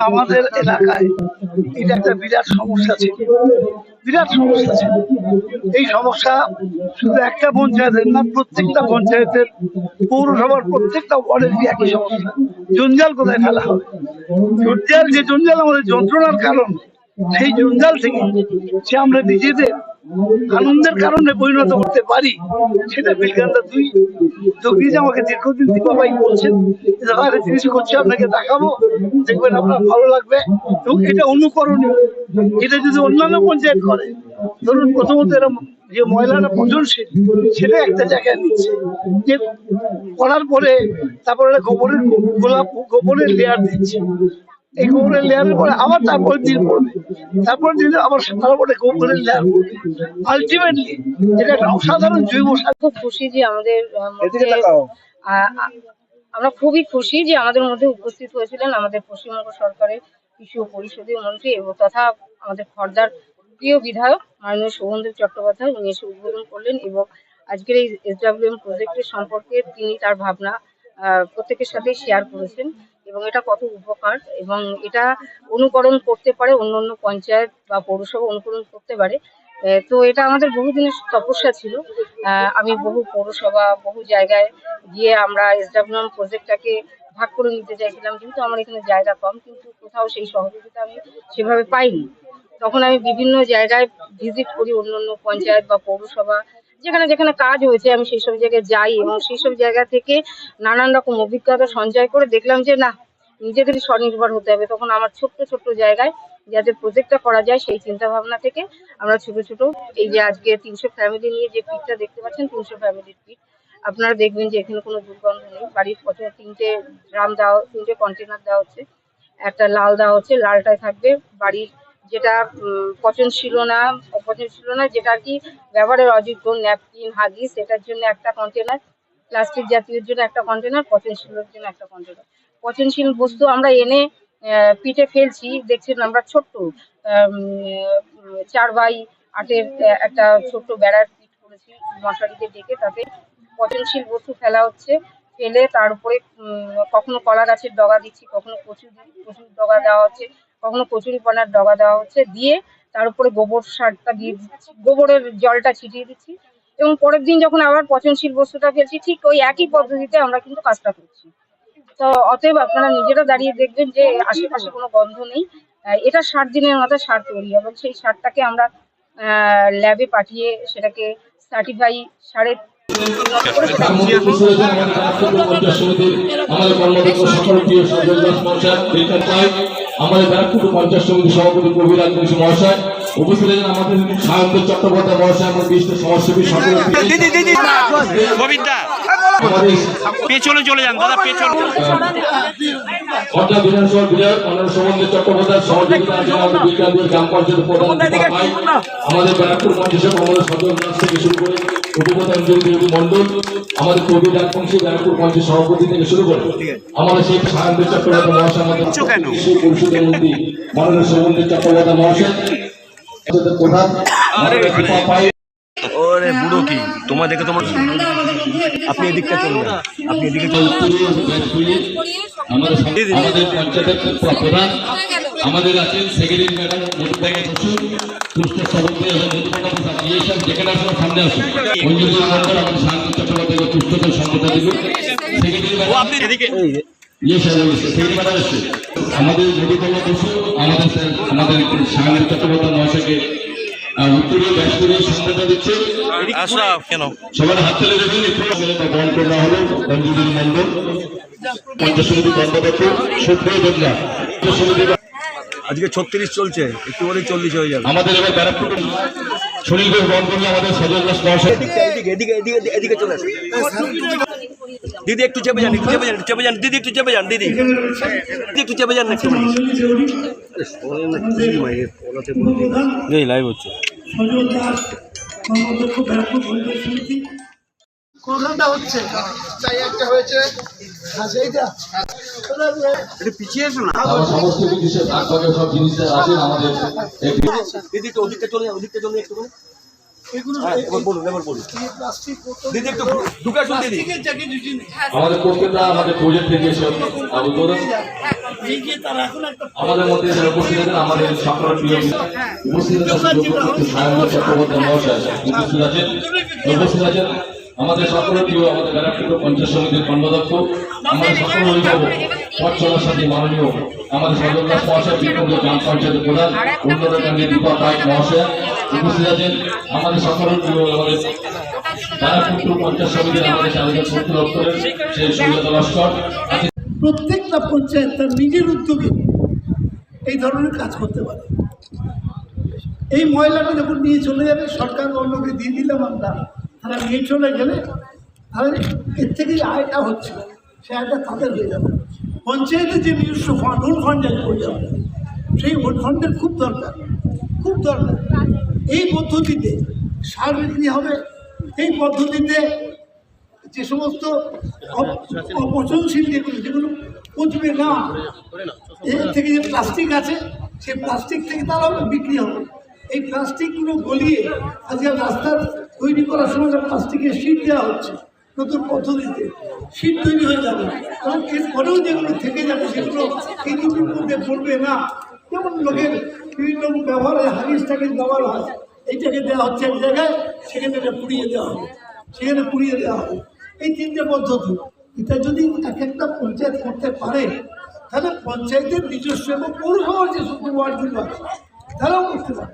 আমাদের এলাকায় এটা একটা বিরাট সমস্যা ছিল। বিরাট সমস্যা ছিল। এই সমস্যা শুধু একটা পঞ্চায়েতের না, প্রত্যেকটা পঞ্চায়েতের, পৌরসভার প্রত্যেকটা ওয়ার্ডের একই সমস্যা। জঞ্জাল কোথায় ফেলা হবে? জঞ্জাল যে জঞ্জাল, আমাদের যন্ত্রণার কারণ, সেই জঞ্জাল থেকে সে আমরা নিজেদের আনন্দের কারণে পরিণত করতে পারি, সেটা বিজ্ঞানটা তুই যোগীজ আমাকে দীর্ঘদিন দীপাবাই বলছেন, যে জিনিস করছি আপনাকে দেখাবো, দেখবেন আপনার ভালো লাগবে, এবং এটা অনুকরণীয়। এটা যদি অন্যান্য পঞ্চায়েত করে, ধরুন প্রথমত এরা যে ময়লাটা পচনশীল, সেটা একটা জায়গায় নিচ্ছে। যে করার পরে তারপরে গোবরের গোলাপ, গোবরের লেয়ার দিচ্ছে। এই গোবরের লেয়ারের পরে আবার তারপরে দিন পড়বে তারপরে দিলে আবার তারপরে গোবরের লেয়ার। পড়বে আলটিমেটলি এটা একটা অসাধারণ জৈব সার। খুব খুশি যে আমাদের আহ, মধ্যে আ- আ- আমরা খুবই খুশি যে আমাদের মধ্যে উপস্থিত হয়েছিলেন আমাদের পশ্চিমবঙ্গ সরকারের কৃষি ও পরিষদীয় মন্ত্রী এবং তথা আমাদের খর্দার প্রিয় বিধায়ক মাননীয় শোভনদেব চট্টোপাধ্যায়। উনি এসে উদ্বোধন করলেন এবং আজকের এই এস এসডাব্লিউএম প্রজেক্টের সম্পর্কে তিনি তার ভাবনা আহ, প্রত্যেকের সাথে শেয়ার করেছেন। এবং এটা কত উপকার? এবং এটা অনুকরণ করতে পারে অন্য অন্য পঞ্চায়েত বা পৌরসভা অনুকরণ করতে পারে। তো এটা আমাদের বহুদিনের তপস্যা ছিল। আমি বহু পৌরসভা, বহু জায়গায় গিয়ে আমরা এসডাব্লিউএম প্রজেক্টটাকে ভাগ করে নিতে চাইছিলাম। কিন্তু আমার এখানে জায়গা কম, কিন্তু কোথাও সেই সহযোগিতা আমি সেভাবে পাইনি। তখন আমি বিভিন্ন জায়গায় ভিজিট করি অন্য অন্য পঞ্চায়েত বা পৌরসভা যেখানে যেখানে কাজ হয়েছে, আমি সেই সব জায়গায় যাই এবং সেই সব জায়গা থেকে নানান রকম অভিজ্ঞতা সঞ্চয় করে দেখলাম যে, না নিজেদেরই স্বনির্ভর হতে হবে। তখন আমার ছোট্ট ছোট্ট জায়গায় যাতে প্রজেক্টটা করা যায়, সেই চিন্তা ভাবনা থেকে আমরা ছোট ছোট এই যে আজকে তিনশো ফ্যামিলি নিয়ে যে পিঠটা দেখতে পাচ্ছেন, তিনশো ফ্যামিলির পিঠ আপনারা দেখবেন যে এখানে কোনো দুর্গন্ধ নেই। বাড়ির প্রথমে তিনটে ড্রাম দেওয়া, তিনটে কন্টেনার দেওয়া হচ্ছে। একটা লাল দেওয়া হচ্ছে, লালটায় থাকবে বাড়ির যেটা উম, পচনশীল না অপচনশীল না যেটা আর কি ব্যবহারের অযোগ্য ন্যাপকিন হাগি সেটার জন্য একটা কন্টেনার প্লাস্টিক জাতীয় জন্য একটা কন্টেনার পচনশীলের জন্য একটা কন্টেনার পচনশীল বস্তু আমরা এনে পিঠে ফেলছি দেখছেন আমরা ছোট্ট চার বাই আটের একটা ছোট্ট বেড়ার পিঠ করেছি মশারিতে ডেকে তাতে পচনশীল বস্তু ফেলা হচ্ছে। ফেলে তার উপরে কখনো কলা গাছের ডগা দিচ্ছি, কখনো কচু দি- কচুর ডগা দেওয়া হচ্ছে, কখনো কচুরিপানার ডগা দেওয়া হচ্ছে, দিয়ে তার উপরে গোবর সারটা দিয়ে দিচ্ছি, গোবরের জলটা ছিটিয়ে দিচ্ছি, এবং পরের দিন যখন আবার পচনশীল বস্তুটা ফেলছি, ঠিক ওই একই পদ্ধতিতে আমরা কিন্তু কাজটা করছি। তো অতএব আপনারা নিজেরা দাঁড়িয়ে দেখবেন যে আশেপাশে কোনো গন্ধ নেই এটা ষাট দিনের মাথায় সার তৈরি, এবং সেই সারটাকে আমরা ল্যাবে পাঠিয়ে সেটাকে সার্টিফাই সারের আমাদের ব্যারাকপুর পঞ্চায়েত ব্যারাকপুর সভাপতি কবির রাজবংশী মহাশয় উপস্থিত আছেন আমাদের সায়ন্ত চট্টোপাধ্যায় মহাশয় আমাদের বিশিষ্ট সমাজসেবী সকল পেছনে চলে যান দাদা পেছনে। ঘটনা বিধানসভার বিধায়ক মাননীয় সমন্বয় চট্টোপাধ্যায় সহযোগিতা আমাদের বিজ্ঞানীয় গ্রাম পঞ্চায়েত প্রধান আমাদের ব্যারাকপুর পঞ্চায়েত আমাদের সদর থেকে শুরু করে উপপ্রধান জ্যোতি মন্ডল আমাদের কবির রাজবংশী ব্যারাকপুর পঞ্চায়েত সভাপতি থেকে শুরু করে আমাদের সেই সায়ন্ত চট্টোপাধ্যায় মহাশয় আমাদের পরিষদের মন্ত্রী মাননীয় সমন্বয় চট্টোপাধ্যায় মহাশয় ওরে বুড়ো কি? তোমার দেখে তোমার আপনি এদিকটা চলুন। আপনি এদিকে চলুন। আমাদের আমাদের পঞ্চায়েতের প্রধান আমাদের আছেন সেক্রেটারি ম্যাডাম মধুবাইকে বসুন সুস্থ সভাপতি এবং মধুবাইকে বসুন আপনি এসব যেখানে আসুন সামনে আসুন। মঞ্জুরি মন্ডল আমাদের শান্তি চট্টোপাধ্যায়কে পুস্তকের সম্মতা দেবেন সেক্রেটারি ও আপনি এদিকে ইয়ে স্যার সেক্রেটারি ম্যাডাম এসছে। আমাদের মধুবাইকে বসুন আমাদের স্যার আমাদের চট্টোপাধ্যায় মহাশয়কে উত্তরীয় দিচ্ছে। আশরাফ কেন? সবার হাত তুলে দেবেন একটু বহন করা হলো মঞ্জুরি মন্ডল পঞ্চায়েত সমিতি কর্মদক্ষ সুপ্রিয় বদলা আজকে ছত্রিশ চলছে একটু বলে চল্লিশ হয়ে যাবে। আমাদের এবার ব্যারাকপুর সুনীল ঘোষ বহন করলে আমাদের সজল দাস মহাশয় এদিকে এদিকে এদিকে এদিকে চলে আসুন দিদি একটু চেপে যান একটু চেপে যান চেপে যান। দিদি একটু চেপে যান দিদি। দিদি একটু চেপে যান না একটু। এই লাইভ হচ্ছে। কোনখানটা হচ্ছে? চাই একটা হয়েছে। হ্যাঁ সেইটা। সব আছে আমাদের দিদি একটু ওদিকটা চলে ওদিকটা চলে একটু আমাদের প্রত্যেকটা আমাদের প্রজেক্ট থেকে এসে আবু ধরুন এই যে তারা এখন একটা আমাদের মধ্যে যারা উপস্থিত আছেন আমাদের সকলের প্রিয় উপস্থিত আছেন মহাশয় উপস্থিত আছেন। উপস্থিত আছেন আমাদের সকলের প্রিয় আমাদের ব্যারাকপুর পঞ্চায়েত সমিতির কর্মদক্ষ আমাদের সকল অভিভাবক প্রত্যেকটা পঞ্চায়েত তার নিজের উদ্যোগে এই ধরনের কাজ করতে পারে। এই ময়লাটা যখন নিয়ে চলে যাবে, সরকার অন্যকে দিয়ে দিলাম আমরা তারা নিয়ে চলে গেলে তাহলে এর থেকে যে আয়টা হচ্ছে, সে আয়টা তাদের হয়ে যাবে। পঞ্চায়েতের যে নিজস্ব ফান্ড ওন ফান্ড আমরা। সেই ওন ফান্ডের খুব দরকার খুব দরকার। এই পদ্ধতিতে সার বিক্রি হবে, এই পদ্ধতিতে যে সমস্ত অপ- অপচনশীল যেগুলো যেগুলো পচবে না, এর থেকে যে প্লাস্টিক আছে, সেই প্লাস্টিক থেকে তারাও বিক্রি হবে। এই প্লাস্টিকগুলো গলিয়ে আজকে রাস্তার তৈরি করার সময় প্লাস্টিকের শীট দেওয়া হচ্ছে, নতুন পদ্ধতিতে শীট তৈরি হয়ে যাবে। এবং এরপরেও যেগুলো থেকে যাবে সেগুলো দুটির মধ্যে পড়বে না। যেমন লোকের বিভিন্ন ব্যবহার হাগিস টাগিস ব্যবহার হয়। এইটাকে দেওয়া হচ্ছে এক জায়গায়, সেখানে এটা পুড়িয়ে দেওয়া হবে। সেখানে পুড়িয়ে দেওয়া হবে। এই তিনটে পদ্ধতি। এটা যদি এক একটা পঞ্চায়েত করতে পারে, তাহলে পঞ্চায়েতের নিজস্ব এবং পৌরসভার যে সমস্ত ওয়ার্ডগুলো আছে, তারাও করতে পারে।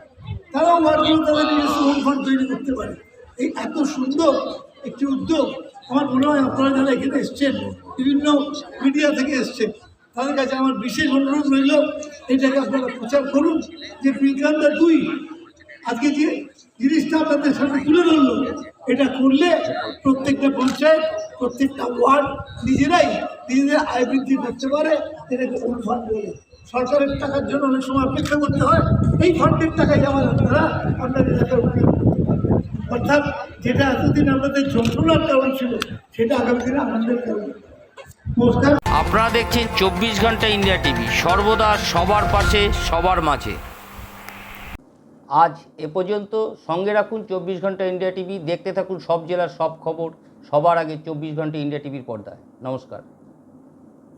তারাও ওয়ার্ডগুলো তাদের নিজস্ব তৈরি করতে পারে। এই এত সুন্দর একটি উদ্যোগ আমার মনে হয় আপনারা যারা এখানে এসছেন, বিভিন্ন মিডিয়া থেকে এসছেন, তাদের কাছে আমার বিশেষ অনুরোধ রইল এটাকে আপনারা প্রচার করুন যে বিজ্ঞানটা দুই, আজকে যে জিনিসটা আপনাদের সামনে তুলে ধরলো, এটা করলে প্রত্যেকটা পঞ্চায়েত, প্রত্যেকটা ওয়ার্ড নিজেরাই নিজেদের আয় বৃদ্ধি করতে পারে, এটাকে কোন ফান্ড বলে সরকারের টাকার জন্য অনেক সময় অপেক্ষা করতে হয়, এই ফান্ডের টাকায় আমার আপনারা আপনাদের এলাকার। অর্থাৎ যেটা এতদিন আমাদের যন্ত্রণার কারণ ছিল সেটা আগামী দিনে আনন্দের কারণ। নমস্কার। আপনারা দেখছেন চব্বিশ ঘণ্টা ইন্ডিয়া টিভি সর্বদা সবার পাশে সবার মাঝে। আজ এ পর্যন্ত সঙ্গে রাখুন চব্বিশ ঘণ্টা ইন্ডিয়া টিভি দেখতে থাকুন সব জেলার সব খবর সবার আগে চব্বিশ ঘণ্টা ইন্ডিয়া টিভির পর্দায়। নমস্কার।